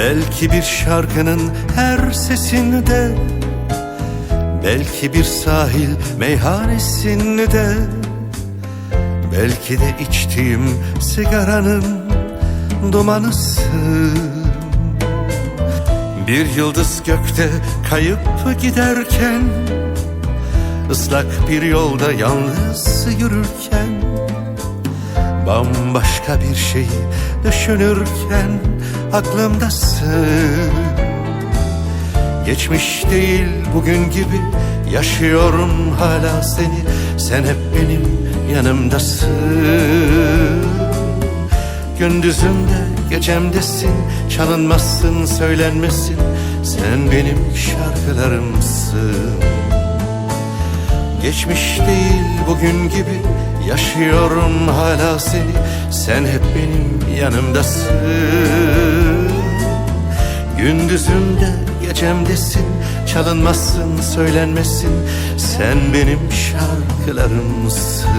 Belki bir şarkının her sesinde Belki bir sahil meyhanesinde Belki de içtiğim sigaranın dumanısın Bir yıldız gökte kayıp giderken ıslak bir yolda yalnız yürürken Bambaşka bir şeyi düşünürken aklımdasın. Geçmiş değil bugün gibi yaşıyorum hala seni. Sen hep benim yanımdasın. Gündüzümde gecemdesin Çalınmazsın söylenmesin. Sen benim şarkılarımsın. Geçmiş değil bugün gibi Yaşıyorum hala seni. Sen hep benim yanımdasın. Gündüzümde gecemdesin. Çalınmazsın söylenmesin. Sen benim şarkılarımsın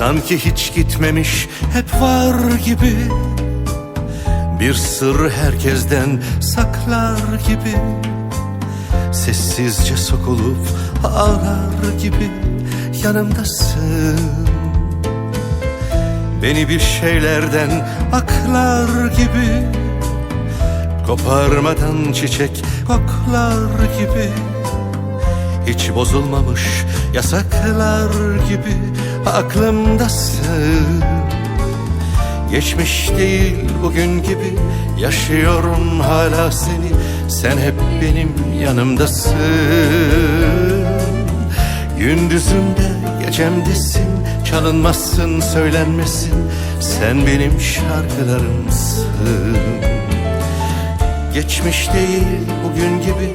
Sanki hiç gitmemiş hep var gibi. Bir sır herkesten saklar gibi. Sessizce sokulup ağlar gibi. Yanımdasın. Beni bir şeylerden aklar gibi. Koparmadan çiçek koklar gibi. Hiç bozulmamış yasaklar gibi aklımdasın. Geçmiş değil bugün gibi yaşıyorum hala seni. Sen hep benim yanımdasın. Gündüzümde gecemdesin çalınmazsın söylenmesin. Sen benim şarkılarımsın. Geçmiş değil bugün gibi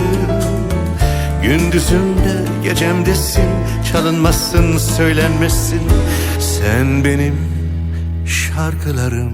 Gündüzümde gecemdesin Çalınmasın söylenmesin. Sen benim şarkılarım